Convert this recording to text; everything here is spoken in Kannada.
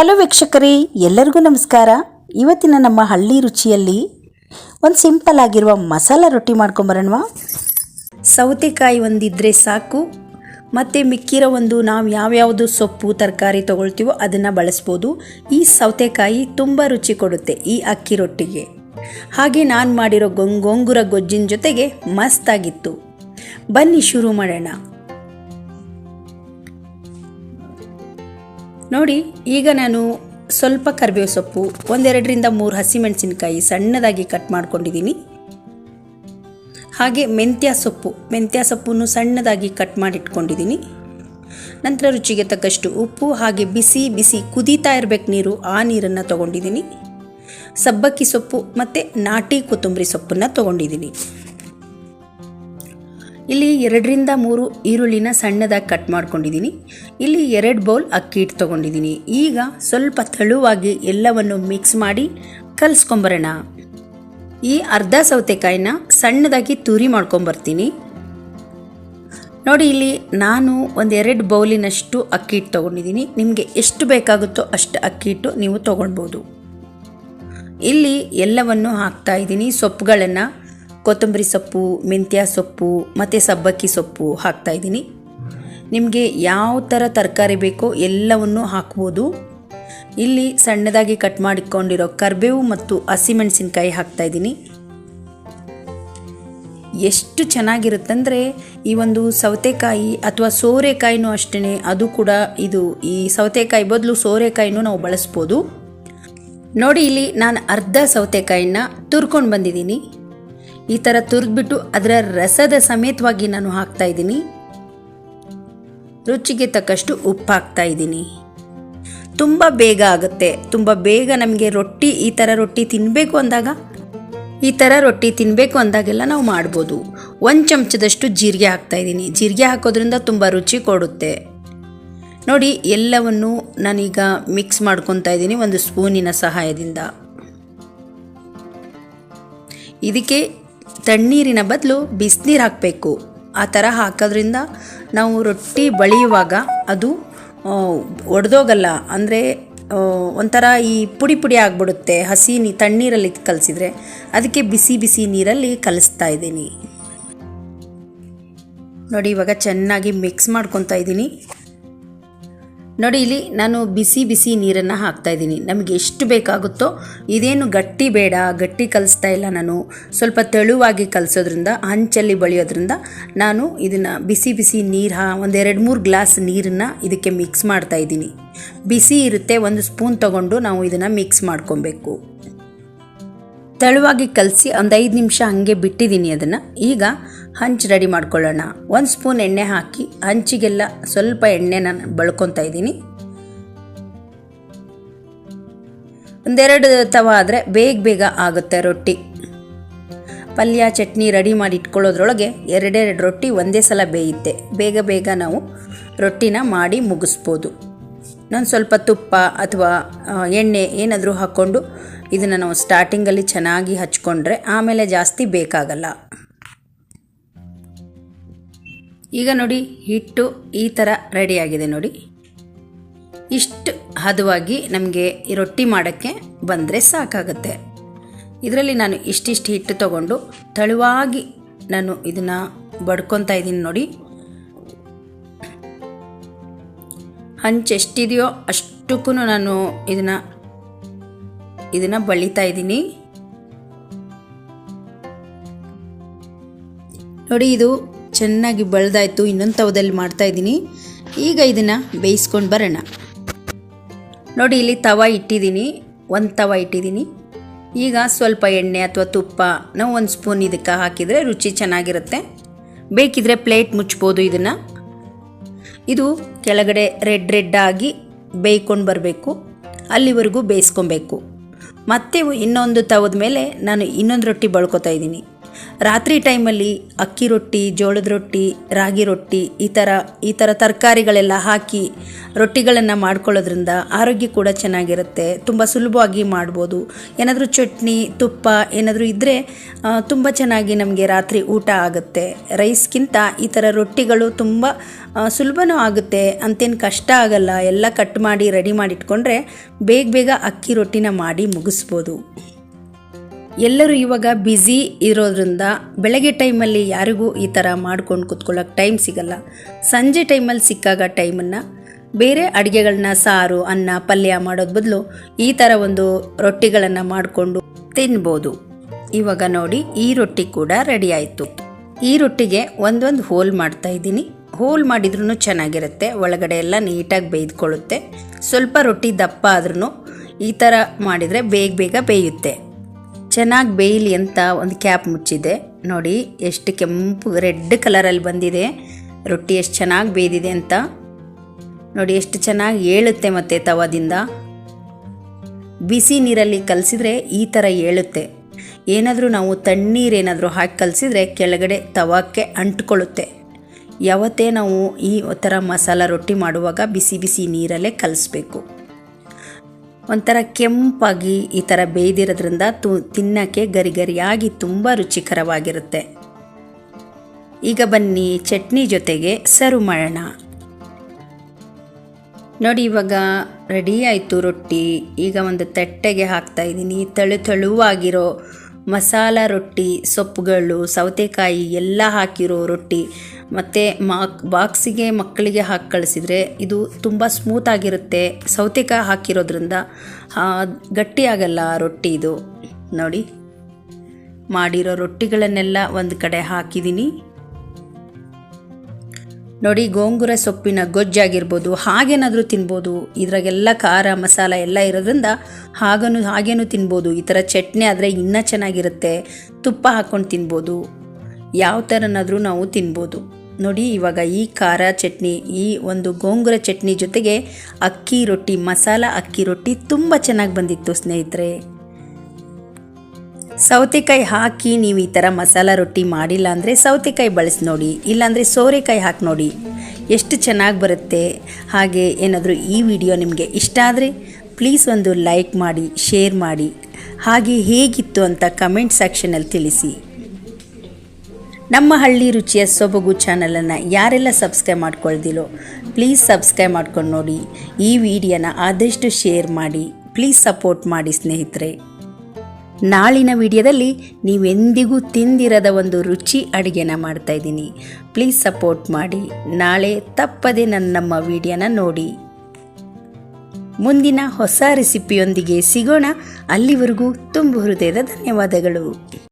ಹಲೋ ವೀಕ್ಷಕರೇ, ಎಲ್ಲರಿಗೂ ನಮಸ್ಕಾರ. ಇವತ್ತಿನ ನಮ್ಮ ಹಳ್ಳಿ ರುಚಿಯಲ್ಲಿ ಒಂದು ಸಿಂಪಲ್ ಆಗಿರುವ ಮಸಾಲ ರೊಟ್ಟಿ ಮಾಡ್ಕೊಂಬರೋಣವಾ. ಸೌತೆಕಾಯಿ ಒಂದಿದ್ರೆ ಸಾಕು, ಮತ್ತು ಮಿಕ್ಕಿರೋ ಒಂದು ನಾವು ಯಾವ್ಯಾವುದು ಸೊಪ್ಪು, ತರಕಾರಿ ತೊಗೊಳ್ತೀವೋ ಅದನ್ನು ಬಳಸ್ಬೋದು. ಈ ಸೌತೆಕಾಯಿ ತುಂಬ ರುಚಿ ಕೊಡುತ್ತೆ ಈ ಅಕ್ಕಿ ರೊಟ್ಟಿಗೆ. ಹಾಗೆ ನಾನು ಮಾಡಿರೋ ಗೊಂಗೊಂಗುರ ಗೊಜ್ಜಿನ ಜೊತೆಗೆ ಮಸ್ತಾಗಿತ್ತು. ಬನ್ನಿ ಶುರು ಮಾಡೋಣ. ನೋಡಿ, ಈಗ ನಾನು ಸ್ವಲ್ಪ ಕರಿಬೇವು ಸೊಪ್ಪು, ಒಂದೆರಡರಿಂದ ಮೂರು ಹಸಿಮೆಣಸಿನಕಾಯಿ ಸಣ್ಣದಾಗಿ ಕಟ್ ಮಾಡ್ಕೊಂಡಿದ್ದೀನಿ. ಹಾಗೆ ಮೆಂತ್ಯ ಸೊಪ್ಪು, ಮೆಂತ್ಯ ಸೊಪ್ಪನ್ನು ಸಣ್ಣದಾಗಿ ಕಟ್ ಮಾಡಿಟ್ಕೊಂಡಿದ್ದೀನಿ. ನಂತರ ರುಚಿಗೆ ತಕ್ಕಷ್ಟು ಉಪ್ಪು, ಹಾಗೆ ಬಿಸಿ ಬಿಸಿ ಕುದೀತಾ ಇರಬೇಕು ನೀರು, ಆ ನೀರನ್ನು ತೊಗೊಂಡಿದ್ದೀನಿ. ಸಬ್ಬಕ್ಕಿ ಸೊಪ್ಪು ಮತ್ತು ನಾಟಿ ಕೊತ್ತಂಬರಿ ಸೊಪ್ಪನ್ನು ತೊಗೊಂಡಿದ್ದೀನಿ. ಇಲ್ಲಿ ಎರಡರಿಂದ ಮೂರು ಈರುಳ್ಳಿನ ಸಣ್ಣದಾಗಿ ಕಟ್ ಮಾಡ್ಕೊಂಡಿದ್ದೀನಿ ಇಲ್ಲಿ ಎರಡು ಬೌಲ್ ಅಕ್ಕಿ ಹಿಟ್ಟು ತೊಗೊಂಡಿದ್ದೀನಿ ಈಗ ಸ್ವಲ್ಪ ತೆಳುವಾಗಿ ಎಲ್ಲವನ್ನು ಮಿಕ್ಸ್ ಮಾಡಿ ಕಲಸ್ಕೊಂಬರೋಣ. ಈ ಅರ್ಧ ಸೌತೆಕಾಯಿನ ಸಣ್ಣದಾಗಿ ತುರಿ ಮಾಡ್ಕೊಂಬರ್ತೀನಿ. ನೋಡಿ ಇಲ್ಲಿ ನಾನು ಒಂದೆರಡು ಬೌಲಿನಷ್ಟು ಅಕ್ಕಿ ಹಿಟ್ಟು ತೊಗೊಂಡಿದ್ದೀನಿ ನಿಮಗೆ ಎಷ್ಟು ಬೇಕಾಗುತ್ತೋ ಅಷ್ಟು ಅಕ್ಕಿ ಹಿಟ್ಟು ನೀವು ತೊಗೊಳ್ಬೋದು. ಇಲ್ಲಿ ಎಲ್ಲವನ್ನು ಹಾಕ್ತಾ ಇದ್ದೀನಿ ಸೊಪ್ಪುಗಳನ್ನು ಕೊತ್ತಂಬರಿ ಸೊಪ್ಪು, ಮೆಂತ್ಯ ಸೊಪ್ಪು, ಮತ್ತು ಸಬ್ಬಕ್ಕಿ ಸೊಪ್ಪು ಹಾಕ್ತಾ ಇದ್ದೀನಿ. ನಿಮಗೆ ಯಾವ ಥರ ತರಕಾರಿ ಬೇಕೋ ಎಲ್ಲವನ್ನು ಹಾಕ್ಬೋದು. ಇಲ್ಲಿ ಸಣ್ಣದಾಗಿ ಕಟ್ ಮಾಡಿಕೊಂಡಿರೋ ಕರಿಬೇವು ಮತ್ತು ಹಸಿಮೆಣಸಿನ್ಕಾಯಿ ಹಾಕ್ತಾ ಇದ್ದೀನಿ. ಎಷ್ಟು ಚೆನ್ನಾಗಿರುತ್ತಂದರೆ ಈ ಒಂದು ಸೌತೆಕಾಯಿ ಅಥವಾ ಸೋರೆಕಾಯಿನೂ ಅಷ್ಟೇ ಅದು ಕೂಡ ಇದು ಈ ಸೌತೆಕಾಯಿ ಬದಲು ಸೋರೆಕಾಯಿನೂ ನಾವು ಬಳಸ್ಬೋದು. ನೋಡಿ, ಇಲ್ಲಿ ನಾನು ಅರ್ಧ ಸೌತೆಕಾಯಿನ ತುರ್ಕೊಂಡು ಬಂದಿದ್ದೀನಿ. ಈ ಥರ ತುರಿದ್ಬಿಟ್ಟು ಅದರ ರಸದ ಸಮೇತವಾಗಿ ನಾನು ಹಾಕ್ತಾ ಇದ್ದೀನಿ. ರುಚಿಗೆ ತಕ್ಕಷ್ಟು ಉಪ್ಪು ಹಾಕ್ತಾ ಇದ್ದೀನಿ. ತುಂಬ ಬೇಗ ಆಗುತ್ತೆ. ತುಂಬ ಬೇಗ ನಮಗೆ ರೊಟ್ಟಿ, ಈ ಥರ ರೊಟ್ಟಿ ತಿನ್ನಬೇಕು ಅಂದಾಗ, ಈ ಥರ ರೊಟ್ಟಿ ತಿನ್ನಬೇಕು ಅಂದಾಗೆಲ್ಲ ನಾವು ಮಾಡ್ಬೋದು. ಒಂದು ಚಮಚದಷ್ಟು ಜೀರಿಗೆ ಹಾಕ್ತಾ ಇದ್ದೀನಿ. ಜೀರಿಗೆ ಹಾಕೋದ್ರಿಂದ ತುಂಬ ರುಚಿ ಕೊಡುತ್ತೆ. ನೋಡಿ, ಎಲ್ಲವನ್ನು ನಾನೀಗ ಮಿಕ್ಸ್ ಮಾಡ್ಕೊತಾ ಇದ್ದೀನಿ ಒಂದು ಸ್ಪೂನಿನ ಸಹಾಯದಿಂದ. ಇದಕ್ಕೆ ತಣ್ಣೀರಿನ ಬದಲು ಬಿಸಿನೀರು ಹಾಕಬೇಕು. ಆ ಥರ ಹಾಕೋದ್ರಿಂದ ನಾವು ರೊಟ್ಟಿ ಬಳಿಯುವಾಗ ಅದು ಒಡೆದೋಗಲ್ಲ. ಅಂದರೆ ಒಂಥರ ಈ ಪುಡಿ ಪುಡಿ ಆಗಿಬಿಡುತ್ತೆ. ಹಸಿ ನೀ, ತಣ್ಣೀರಲ್ಲಿ ಕಲಸಿದ್ರೆ ಅದಕ್ಕೆ ಬಿಸಿ ಬಿಸಿ ನೀರಲ್ಲಿ ಕಲಿಸ್ತಾ ಇದ್ದೀನಿ. ನೋಡಿ, ಇವಾಗ ಚೆನ್ನಾಗಿ ಮಿಕ್ಸ್ ಮಾಡ್ಕೊತಾ ಇದ್ದೀನಿ. ನೋಡಿ ಇಲ್ಲಿ ನಾನು ಬಿಸಿ ಬಿಸಿ ನೀರನ್ನು ಹಾಕ್ತಾ ಇದ್ದೀನಿ. ನಮಗೆ ಎಷ್ಟು ಬೇಕಾಗುತ್ತೋ ಇದೇನು ಗಟ್ಟಿ ಬೇಡ, ಗಟ್ಟಿ ಕಲಿಸ್ತಾ ಇಲ್ಲ ನಾನು. ಸ್ವಲ್ಪ ತೆಳುವಾಗಿ ಕಲಿಸೋದ್ರಿಂದ ಹಂಚಲ್ಲಿ ಬಳಿಯೋದ್ರಿಂದ ನಾನು ಇದನ್ನು ಬಿಸಿ ಬಿಸಿ ನೀರು ಹಾ ಒಂದು ಎರಡು ಮೂರು ಗ್ಲಾಸ್ ನೀರನ್ನು ಇದಕ್ಕೆ ಮಿಕ್ಸ್ ಮಾಡ್ತಾ ಇದ್ದೀನಿ. ಬಿಸಿ ಇರುತ್ತೆ, ಒಂದು ಸ್ಪೂನ್ ತಗೊಂಡು ನಾವು ಇದನ್ನು ಮಿಕ್ಸ್ ಮಾಡ್ಕೊಬೇಕು. ತೆಳುವಾಗಿ ಕಲಸಿ ಒಂದು ಐದು ನಿಮಿಷ ಹಾಗೆ ಬಿಟ್ಟಿದ್ದೀನಿ ಅದನ್ನು. ಈಗ ಹಂಚು ರೆಡಿ ಮಾಡ್ಕೊಳ್ಳೋಣ. ಒಂದು ಸ್ಪೂನ್ ಎಣ್ಣೆ ಹಾಕಿ ಹಂಚಿಗೆಲ್ಲ ಸ್ವಲ್ಪ ಎಣ್ಣೆನ ಬಳ್ಕೊತಾ ಇದ್ದೀನಿ. ಒಂದೆರಡು ತವ ಆದರೆ ಬೇಗ ಬೇಗ ಆಗುತ್ತೆ ರೊಟ್ಟಿ. ಪಲ್ಯ, ಚಟ್ನಿ ರೆಡಿ ಮಾಡಿ ಇಟ್ಕೊಳ್ಳೋದ್ರೊಳಗೆ ಎರಡೆರಡು ರೊಟ್ಟಿ ಒಂದೇ ಸಲ ಬೇಯುತ್ತೆ. ಬೇಗ ಬೇಗ ನಾವು ರೊಟ್ಟಿನ ಮಾಡಿ ಮುಗಿಸ್ಬೋದು. ನಾನು ಸ್ವಲ್ಪ ತುಪ್ಪ ಅಥವಾ ಎಣ್ಣೆ ಏನಾದರೂ ಹಾಕ್ಕೊಂಡು ಇದನ್ನು ನಾವು ಸ್ಟಾರ್ಟಿಂಗಲ್ಲಿ ಚೆನ್ನಾಗಿ ಹಚ್ಕೊಂಡ್ರೆ ಆಮೇಲೆ ಜಾಸ್ತಿ ಬೇಕಾಗಲ್ಲ. ಈಗ ನೋಡಿ ಹಿಟ್ಟು ಈ ಥರ ರೆಡಿಯಾಗಿದೆ ನೋಡಿ. ಇಷ್ಟು ಹದವಾಗಿ ನಮಗೆ ಈ ರೊಟ್ಟಿ ಮಾಡೋಕ್ಕೆ ಬಂದರೆ ಸಾಕಾಗುತ್ತೆ. ಇದರಲ್ಲಿ ನಾನು ಇಷ್ಟಿಷ್ಟು ಹಿಟ್ಟು ತಗೊಂಡು ತಳುವಾಗಿ ನಾನು ಇದನ್ನು ಬಡ್ಕೊತಾ ಇದ್ದೀನಿ ನೋಡಿ. ಹಂಚು ಎಷ್ಟಿದೆಯೋ ಅಷ್ಟಕ್ಕೂ ನಾನು ಇದನ್ನು ಇದನ್ನು ಬಳಿತಾ ಇದ್ದೀನಿ. ನೋಡಿ ಇದು ಚೆನ್ನಾಗಿ ಬೆಳೆದಾಯಿತು ಇನ್ನೊಂದು ತವದಲ್ಲಿ ಮಾಡ್ತಾ ಇದ್ದೀನಿ. ಈಗ ಇದನ್ನು ಬೇಯಿಸ್ಕೊಂಡು ಬರೋಣ. ನೋಡಿ, ಇಲ್ಲಿ ತವ ಇಟ್ಟಿದ್ದೀನಿ, ಒಂದು ತವ ಇಟ್ಟಿದ್ದೀನಿ. ಈಗ ಸ್ವಲ್ಪ ಎಣ್ಣೆ ಅಥವಾ ತುಪ್ಪ, ನಾವು ಒಂದು ಸ್ಪೂನ್ ಇದಕ್ಕೆ ಹಾಕಿದರೆ ರುಚಿ ಚೆನ್ನಾಗಿರುತ್ತೆ. ಬೇಕಿದ್ರೆ ಪ್ಲೇಟ್ ಮುಚ್ಬೋದು ಇದನ್ನು. ಇದು ಕೆಳಗಡೆ ರೆಡ್ ರೆಡ್ ಆಗಿ ಬೇಯ್ಕೊಂಡು ಬರಬೇಕು. ಅಲ್ಲಿವರೆಗೂ ಬೇಯಿಸ್ಕೊಬೇಕು. ಮತ್ತೆ ಇನ್ನೊಂದು ತವದ ಮೇಲೆ ನಾನು ಇನ್ನೊಂದು ರೊಟ್ಟಿ ಬಳ್ಕೊತಾ ಇದ್ದೀನಿ. ರಾತ್ರಿ ಟೈಮಲ್ಲಿ ಅಕ್ಕಿ ರೊಟ್ಟಿ, ಜೋಳದ ರೊಟ್ಟಿ, ರಾಗಿ ರೊಟ್ಟಿ, ಈ ಥರ ಈ ಥರ ತರಕಾರಿಗಳೆಲ್ಲ ಹಾಕಿ ರೊಟ್ಟಿಗಳನ್ನು ಮಾಡ್ಕೊಳ್ಳೋದ್ರಿಂದ ಆರೋಗ್ಯ ಕೂಡ ಚೆನ್ನಾಗಿರುತ್ತೆ. ತುಂಬ ಸುಲಭವಾಗಿ ಮಾಡ್ಬೋದು. ಏನಾದರೂ ಚಟ್ನಿ, ತುಪ್ಪ ಏನಾದರೂ ಇದ್ದರೆ ತುಂಬ ಚೆನ್ನಾಗಿ ನಮಗೆ ರಾತ್ರಿ ಊಟ ಆಗುತ್ತೆ. ರೈಸ್ಗಿಂತ ಈ ಥರ ರೊಟ್ಟಿಗಳು ತುಂಬ ಸುಲಭನೂ ಆಗುತ್ತೆ. ಅಂತೇನು ಕಷ್ಟ ಆಗಲ್ಲ. ಎಲ್ಲ ಕಟ್ ಮಾಡಿ, ರೆಡಿ ಮಾಡಿಟ್ಕೊಂಡ್ರೆ ಬೇಗ ಬೇಗ ಅಕ್ಕಿ ರೊಟ್ಟಿನ ಮಾಡಿ ಮುಗಿಸ್ಬೋದು. ಎಲ್ಲರೂ ಇವಾಗ ಬ್ಯುಸಿ ಇರೋದ್ರಿಂದ ಬೆಳಗ್ಗೆ ಟೈಮಲ್ಲಿ ಯಾರಿಗೂ ಈ ಥರ ಮಾಡ್ಕೊಂಡು ಕುತ್ಕೊಳ್ಳೋಕೆ ಟೈಮ್ ಸಿಗಲ್ಲ. ಸಂಜೆ ಟೈಮಲ್ಲಿ ಸಿಕ್ಕಾಗ ಟೈಮನ್ನು ಬೇರೆ ಅಡುಗೆಗಳನ್ನ ಸಾರು, ಅನ್ನ, ಪಲ್ಯ ಮಾಡೋದ್ ಬದಲು ಈ ಥರ ಒಂದು ರೊಟ್ಟಿಗಳನ್ನು ಮಾಡಿಕೊಂಡು ತಿನ್ಬೋದು. ಇವಾಗ ನೋಡಿ ಈ ರೊಟ್ಟಿ ಕೂಡ ರೆಡಿ ಆಯಿತು. ಈ ರೊಟ್ಟಿಗೆ ಒಂದೊಂದು ಹೋಲ್ ಮಾಡ್ತಾ ಇದ್ದೀನಿ. ಹೋಲ್ ಮಾಡಿದ್ರೂ ಚೆನ್ನಾಗಿರುತ್ತೆ, ಒಳಗಡೆ ಎಲ್ಲ ನೀಟಾಗಿ ಬೇಯ್ದುಕೊಳ್ಳುತ್ತೆ. ಸ್ವಲ್ಪ ರೊಟ್ಟಿ ದಪ್ಪ ಆದ್ರೂ ಈ ಥರ ಮಾಡಿದರೆ ಬೇಗ ಬೇಗ ಬೇಯುತ್ತೆ. ಚೆನ್ನಾಗಿ ಬೇಯಲಿ ಅಂತ ಒಂದು ಕ್ಯಾಪ್ ಮುಚ್ಚಿದೆ. ನೋಡಿ, ಎಷ್ಟು ಕೆಂಪು, ರೆಡ್ ಕಲರಲ್ಲಿ ಬಂದಿದೆ. ರೊಟ್ಟಿ ಎಷ್ಟು ಚೆನ್ನಾಗಿ ಬೇಯ್ದಿದೆ ಅಂತ. ನೋಡಿ, ಎಷ್ಟು ಚೆನ್ನಾಗಿ ಏಳುತ್ತೆ ಮತ್ತೆ ತವದಿಂದ. ಬಿಸಿ ನೀರಲ್ಲಿ ಕಲಸಿದ್ರೆ ಈ ಥರ ಏಳುತ್ತೆ. ಏನಾದರೂ ನಾವು ತಣ್ಣೀರೇನಾದರೂ ಹಾಕಿ ಕಲಸಿದ್ರೆ ಕೆಳಗಡೆ ತವಕ್ಕೆ ಅಂಟ್ಕೊಳ್ಳುತ್ತೆ. ಯಾವತ್ತೇ ನಾವು ಈ ಥರ ಮಸಾಲ ರೊಟ್ಟಿ ಮಾಡುವಾಗ ಬಿಸಿ ಬಿಸಿ ನೀರಲ್ಲೇ ಕಲಿಸ್ಬೇಕು. ಒಂಥರ ಕೆಂಪಾಗಿ ಈ ಥರ ಬೇಯ್ದಿರೋದ್ರಿಂದ ತು, ತಿನ್ನೋಕ್ಕೆ ಗರಿ ಗರಿಯಾಗಿ ತುಂಬ ರುಚಿಕರವಾಗಿರುತ್ತೆ. ಈಗ ಬನ್ನಿ ಚಟ್ನಿ ಜೊತೆಗೆ ಸರ್ವ್ ಮಾಡೋಣ. ನೋಡಿ ಇವಾಗ ರೆಡಿ ಆಯಿತು ರೊಟ್ಟಿ. ಈಗ ಒಂದು ತಟ್ಟೆಗೆ ಹಾಕ್ತಾ ಇದ್ದೀನಿ. ತಳು ತಳುವಾಗಿರೋ ಮಸಾಲ ರೊಟ್ಟಿ, ಸೊಪ್ಪುಗಳು, ಸೌತೆಕಾಯಿ ಎಲ್ಲ ಹಾಕಿರೋ ರೊಟ್ಟಿ. ಮತ್ತು ಮಾಕ್, ಬಾಕ್ಸಿಗೆ ಮಕ್ಕಳಿಗೆ ಹಾಕಿ ಕಳಿಸಿದರೆ ಇದು ತುಂಬ ಸ್ಮೂತಾಗಿರುತ್ತೆ ಸೌತೆಕಾಯಿ ಹಾಕಿರೋದ್ರಿಂದ ಗಟ್ಟಿಯಾಗಲ್ಲ ರೊಟ್ಟಿ ಇದು. ನೋಡಿ, ಮಾಡಿರೋ ರೊಟ್ಟಿಗಳನ್ನೆಲ್ಲ ಒಂದು ಕಡೆ ಹಾಕಿದ್ದೀನಿ ನೋಡಿ, ಗೋಂಗುರ ಸೊಪ್ಪಿನ ಗೊಜ್ಜಾಗಿರ್ಬೋದು, ಹಾಗೇನಾದರೂ ತಿನ್ಬೋದು, ಇದ್ರಾಗೆಲ್ಲ ಖಾರ ಮಸಾಲ ಎಲ್ಲ ಇರೋದ್ರಿಂದ ಹಾಗನೂ, ಹಾಗೇನೂ ತಿನ್ಬೋದು. ಈ ಥರ ಚಟ್ನಿ ಆದರೆ ಇನ್ನೂ ಚೆನ್ನಾಗಿರುತ್ತೆ. ತುಪ್ಪ ಹಾಕ್ಕೊಂಡು ತಿನ್ಬೋದು. ಯಾವ ಥರನಾದರೂ ನಾವು ತಿನ್ಬೋದು. ನೋಡಿ, ಇವಾಗ ಈ ಖಾರ ಚಟ್ನಿ, ಈ ಒಂದು ಗೋಂಗುರ ಚಟ್ನಿ ಜೊತೆಗೆ ಅಕ್ಕಿ ರೊಟ್ಟಿ, ಮಸಾಲ ಅಕ್ಕಿ ರೊಟ್ಟಿ ತುಂಬ ಚೆನ್ನಾಗಿ ಬಂದಿತ್ತು ಸ್ನೇಹಿತರೆ. ಸೌತೆಕಾಯಿ ಹಾಕಿ ನೀವು ಈ ಥರ ಮಸಾಲ ರೊಟ್ಟಿ ಮಾಡಿಲ್ಲ ಅಂದರೆ ಸೌತೆಕಾಯಿ ಬಳಸಿ ನೋಡಿ, ಇಲ್ಲಾಂದರೆ ಸೋರೆಕಾಯಿ ಹಾಕಿ ನೋಡಿ. ಎಷ್ಟು ಚೆನ್ನಾಗಿ ಬರುತ್ತೆ. ಹಾಗೆ ಏನಾದರೂ ಈ ವಿಡಿಯೋ ನಿಮಗೆ ಇಷ್ಟ ಆದರೆ ಪ್ಲೀಸ್ ಒಂದು ಲೈಕ್ ಮಾಡಿ ಶೇರ್ ಮಾಡಿ. ಹಾಗೆ ಹೇಗಿತ್ತು ಅಂತ ಕಮೆಂಟ್ ಸೆಕ್ಷನಲ್ಲಿ ತಿಳಿಸಿ. ನಮ್ಮ ಹಳ್ಳಿ ರುಚಿಯ ಸೊಬಗು ಚಾನಲನ್ನು ಯಾರೆಲ್ಲ ಸಬ್ಸ್ಕ್ರೈಬ್ ಮಾಡ್ಕೊಳ್ದಿಲ್ಲೋ ಪ್ಲೀಸ್ ಸಬ್ಸ್ಕ್ರೈಬ್ ಮಾಡ್ಕೊಂಡು ನೋಡಿ. ಈ ವಿಡಿಯೋನ ಆದಷ್ಟು ಶೇರ್ ಮಾಡಿ ಪ್ಲೀಸ್ ಸಪೋರ್ಟ್ ಮಾಡಿ ಸ್ನೇಹಿತರೆ. ನಾಳಿನ ವಿಡಿಯೋದಲ್ಲಿ ನೀವೆಂದಿಗೂ ತಿಂದಿರದ ಒಂದು ರುಚಿ ಅಡುಗೆನ ಮಾಡ್ತಾ ಇದ್ದೀನಿ. ಪ್ಲೀಸ್ ಸಪೋರ್ಟ್ ಮಾಡಿ. ನಾಳೆ ತಪ್ಪದೆ ನನ್ನ ನಮ್ಮ ವಿಡಿಯೋನ ನೋಡಿ. ಮುಂದಿನ ಹೊಸ ರೆಸಿಪಿಯೊಂದಿಗೆ ಸಿಗೋಣ. ಅಲ್ಲಿವರೆಗೂ ತುಂಬ ಹೃದಯದ ಧನ್ಯವಾದಗಳು.